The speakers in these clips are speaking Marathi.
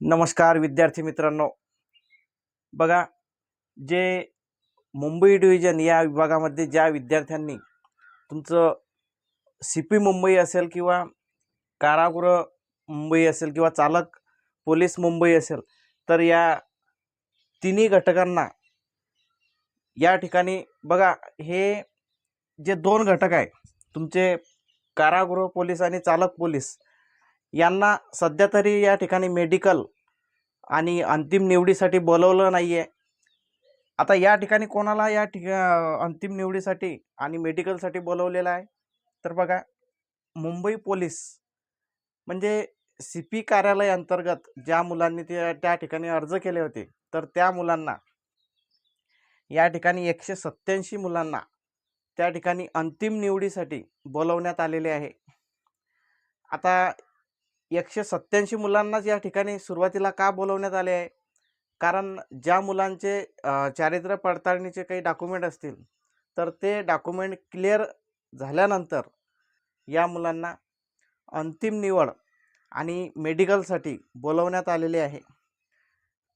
नमस्कार विद्यार्थी मित्रांनो. बघा जे मुंबई डिव्हिजन या विभागामध्ये ज्या विद्यार्थ्यांनी तुमचं सी पी मुंबई असेल किंवा कारागृह मुंबई असेल किंवा चालक पोलीस मुंबई असेल तर या तिन्ही घटकांना या ठिकाणी बघा हे जे दोन घटक आहे तुमचे कारागृह पोलीस आणि चालक पोलीस यांना सध्या तरी या ठिकाणी मेडिकल आणि अंतिम निवडीसाठी बोलवलं नाही आहे आता या ठिकाणी कोणाला या ठिका अंतिम निवडीसाठी आणि मेडिकलसाठी बोलवलेलं आहे? तर बघा मुंबई पोलीस म्हणजे सी पी कार्यालय अंतर्गत ज्या मुलांनी ते त्या ठिकाणी अर्ज केले होते तर त्या मुलांना या ठिकाणी एकशे सत्याऐंशी मुलांना त्या ठिकाणी अंतिम निवडीसाठी बोलवण्यात आलेले आहे. आता एकशे सत्याऐंशी मुलांनाच या ठिकाणी सुरुवातीला का बोलवण्यात आले आहे? कारण ज्या मुलांचे चारित्र्य पडताळणीचे काही डॉक्युमेंट असतील तर ते डॉक्युमेंट क्लिअर झाल्यानंतर या मुलांना अंतिम निवड आणि मेडिकलसाठी बोलवण्यात आलेले आहे.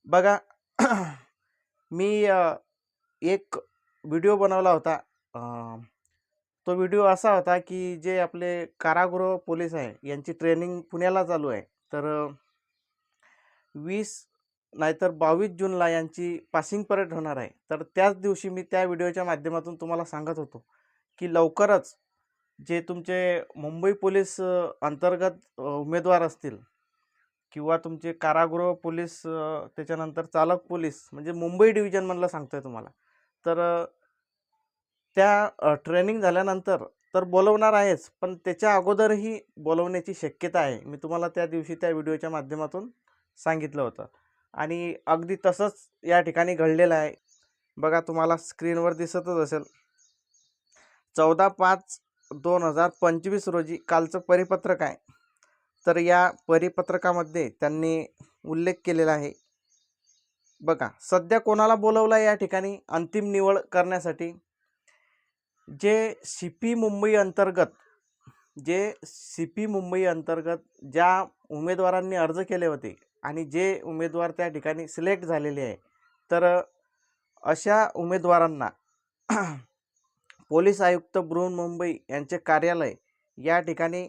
बघा मी एक व्हिडिओ बनवला होता तो व्हिडिओ असा होता की जे आपले कारागृह पोलीस आहे यांची ट्रेनिंग पुण्याला चालू आहे. तर वीस नाहीतर बावीस जूनला यांची पासिंग परेड होणार आहे. तर त्याच दिवशी मी त्या व्हिडिओच्या माध्यमातून तुम्हाला सांगत होतो की लवकरच जे तुमचे मुंबई पोलीस अंतर्गत उमेदवार असतील किंवा तुमचे कारागृह पोलीस त्याच्यानंतर चालक पोलीस म्हणजे मुंबई डिव्हिजनमधलं सांगतो आहे तुम्हाला. तर त्या ट्रेनिंग झाल्यानंतर तर बोलवणार आहेच पण त्याच्या अगोदरही बोलवण्याची शक्यता आहे. मी तुम्हाला त्या दिवशी त्या व्हिडिओच्या माध्यमातून सांगितलं होतं. आणि अगदी तसंच या ठिकाणी घडलेलं आहे. बघा तुम्हाला स्क्रीनवर दिसतच असेल. चौदा पाच दोन हजार पंचवीस रोजी कालचं परिपत्रक आहे. तर या परिपत्रकामध्ये त्यांनी उल्लेख केलेला आहे. बघा सध्या कोणाला बोलवलं आहे या ठिकाणी? अंतिम निवड करण्यासाठी जे सी पी मुंबई अंतर्गत जे सी पी मुंबई अंतर्गत ज्या उमेदवारांनी अर्ज केले होते आणि जे उमेदवार त्या ठिकाणी सिलेक्ट झालेले आहे तर अशा उमेदवारांना पोलीस आयुक्त बृहन्मुंबई यांचे कार्यालय या ठिकाणी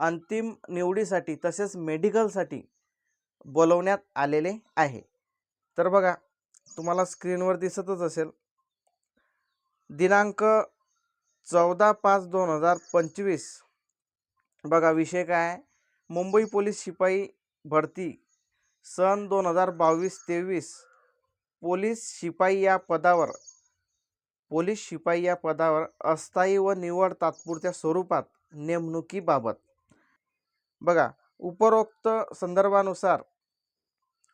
अंतिम निवडीसाठी तसेच मेडिकलसाठी बोलवण्यात आलेले आहे. तर बघा तुम्हाला स्क्रीनवर दिसतच असेल दिनांक चौदा पाच दोन हजार पंचवीस. बघा विषय काय आहे? मुंबई पोलीस शिपाई भरती सन दोन हजार बावीस तेवीस. पोलीस शिपाई या पदावर पोलीस शिपाई या पदावर अस्थायी व निवड तात्पुरत्या स्वरूपात नेमणुकीबाबत. बघा उपरोक्त संदर्भानुसार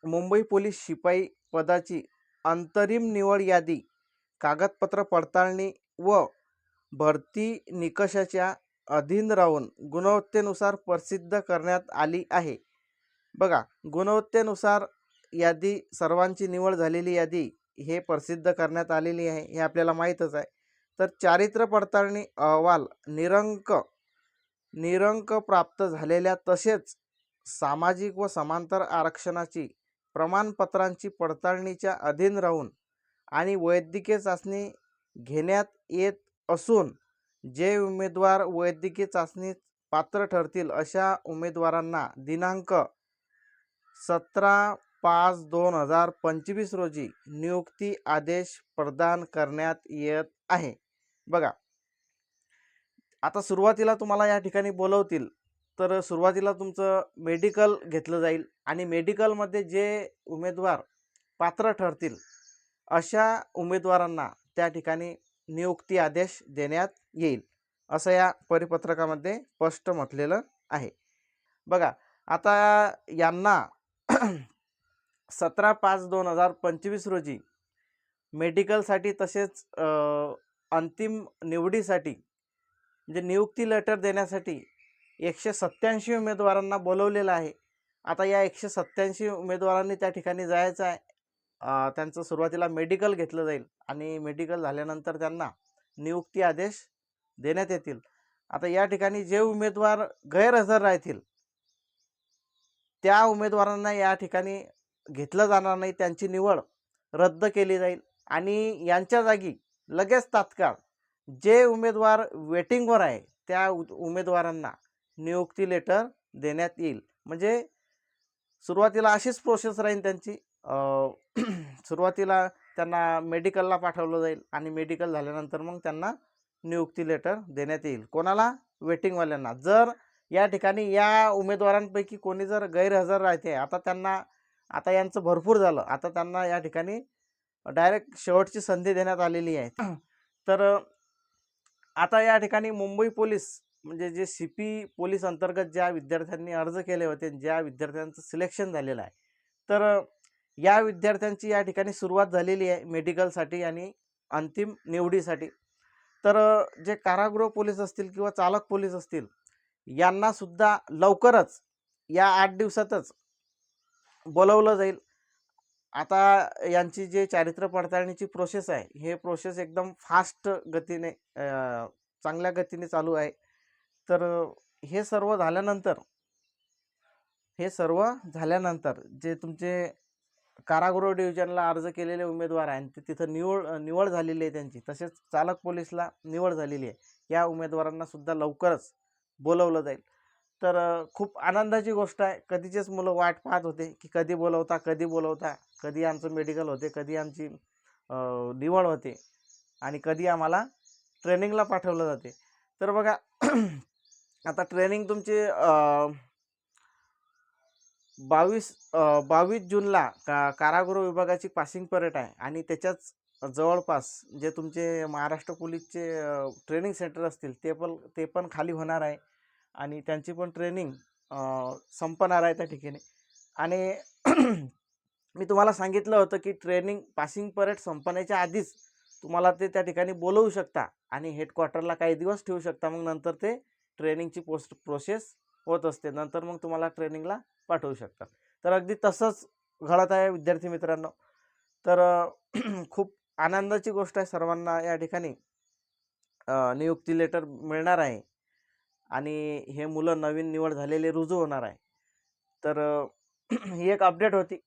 मुंबई पोलीस शिपाई पदाची अंतरिम निवड यादी कागदपत्र पडताळणी व भरती निकषाच्या अधीन राहून गुणवत्तेनुसार प्रसिद्ध करण्यात आली आहे. बघा गुणवत्तेनुसार यादी सर्वांची निवड झालेली यादी हे प्रसिद्ध करण्यात आलेली आहे हे आपल्याला माहीतच आहे. तर चारित्र्य पडताळणी अहवाल निरंक निरंक प्राप्त झालेल्या तसेच सामाजिक व समांतर आरक्षणाची प्रमाणपत्रांची पडताळणीच्या अधीन राहून आणि वैद्यकीय चाचणी घेण्यात येत असून जे उमेदवार वैद्यकीय चाचणीत पात्र ठरतील अशा उमेदवारांना दिनांक सतरा पाच दोन हजार पंचवीस रोजी नियुक्ती आदेश प्रदान करण्यात येत आहे. बघा आता सुरुवातीला तुम्हाला या ठिकाणी बोलवतील तर सुरुवातीला तुमचं मेडिकल घेतलं जाईल आणि मेडिकलमध्ये जे उमेदवार पात्र ठरतील अशा उमेदवारांना त्या ठिकाणी नियुक्ती आदेश देण्यात येईल असं या परिपत्रकामध्ये स्पष्ट म्हटलेलं आहे. बघा आता यांना सतरा पाच दोन हजार पंचवीस रोजी मेडिकलसाठी तसेच अंतिम निवडीसाठी म्हणजे नियुक्ती लेटर देण्यासाठी एकशे सत्याऐंशी उमेदवारांना बोलवलेलं आहे. आता या एकशे सत्याऐंशी उमेदवारांनी त्या ठिकाणी जायचं आहे. त्यांचं सुरुवातीला मेडिकल घेतलं जाईल आणि मेडिकल झाल्यानंतर त्यांना नियुक्ती आदेश देण्यात येतील. आता या ठिकाणी जे उमेदवार गैरहजर राहतील त्या उमेदवारांना या ठिकाणी घेतलं जाणार नाही. त्यांची निवड रद्द केली जाईल आणि यांच्या जागी लगेच तात्काळ जे उमेदवार वेटिंगवर आहे त्या उमेदवारांना नियुक्ती लेटर देण्यात येईल. म्हणजे सुरुवातीला अशीच प्रोसेस राहील त्यांची. सुरुवातीला त्यांना मेडिकलला पाठवलं जाईल आणि मेडिकल झाल्यानंतर मग त्यांना नियुक्ती लेटर देण्यात येईल. कोणाला? वेटिंगवाल्यांना. जर या ठिकाणी या उमेदवारांपैकी कोणी जर गैरहजर राहते आता त्यांना आता यांचं भरपूर झालं. आता त्यांना या ठिकाणी डायरेक्ट शेवटची संधी देण्यात आलेली आहे. तर आता या ठिकाणी मुंबई पोलीस म्हणजे जे सी पी पोलीस अंतर्गत ज्या विद्यार्थ्यांनी अर्ज केले होते ज्या विद्यार्थ्यांचं सिलेक्शन झालेलं आहे तर या विद्यार्थ्यांची या ठिकाणी सुरुवात झालेली आहे मेडिकलसाठी आणि अंतिम निवडीसाठी. तर जे कारागृह पोलीस असतील किंवा चालक पोलीस असतील यांनासुद्धा लवकरच या आठ दिवसातच बोलवलं जाईल. आता यांची जे चारित्र्य पडताळणीची प्रोसेस आहे हे प्रोसेस एकदम फास्ट गतीने चांगल्या गतीने चालू आहे. तर हे सर्व झाल्यानंतर हे सर्व झाल्यानंतर जे तुमचे कारागृह डिव्हिजनला अर्ज केलेले उमेदवार आहेत ते तिथं निवड निवड झालेली आहे त्यांची. तसेच चालक पोलीसला निवड झालेली आहे. या उमेदवारांना सुद्धा लवकरच बोलवलं जाईल. तर खूप आनंदाची गोष्ट आहे. कधीचेच मुलं वाट पाहत होते की कधी बोलवता कधी बोलवता. कधी आमचं मेडिकल होते कधी आमची निवड होते. आणि कधी आम्हाला ट्रेनिंगला पाठवलं जाते. तर बघा आता ट्रेनिंग तुमची बावीस बावीस जूनला का कारागृह विभागाची पासिंग परेड आहे आणि त्याच्याच जवळपास जे तुमचे महाराष्ट्र पोलीसचे ट्रेनिंग सेंटर असतील ते पण ते पण खाली होणार आहे आणि त्यांची पण ट्रेनिंग संपणार आहे त्या ठिकाणी. आणि मी तुम्हाला सांगितलं होतं की ट्रेनिंग पासिंग परेड संपण्याच्या आधीच तुम्हाला ते त्या ठिकाणी बोलवू शकता आणि हेडक्वार्टरला काही दिवस ठेवू शकता. मग नंतर ते ट्रेनिंगची पोस्ट प्रोसेस होत असते. नंतर मग तुम्हाला ट्रेनिंगला पाठवू शकतात तर अगदी तसंच घडत आहे विद्यार्थी मित्रांनो. तर खूप आनंदाची गोष्ट आहे. सर्वांना या ठिकाणी नियुक्ती लेटर मिळणार आहे. आणि हे मुलं नवीन निवड झालेले रुजू होणार आहे. तर ही एक अपडेट होती.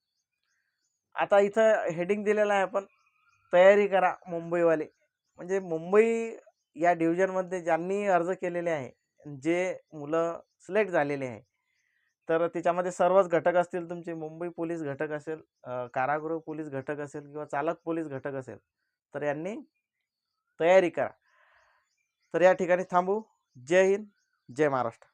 आता इथं हेडिंग दिलेलं आहे आपण तयारी करा मुंबईवाले. म्हणजे मुंबई या डिव्हिजनमध्ये ज्यांनी अर्ज केलेले आहे जे मुलं सिलेक्ट झालेले आहे. तर त्याच्यामध्ये सर्वच घटक असतील तुमचे मुंबई पोलीस घटक असेल कारागृह पोलीस घटक असेल किंवा चालक पोलीस घटक असेल तर यांनी तयारी करा. तर या ठिकाणी थांबू. जय हिंद जय महाराष्ट्र.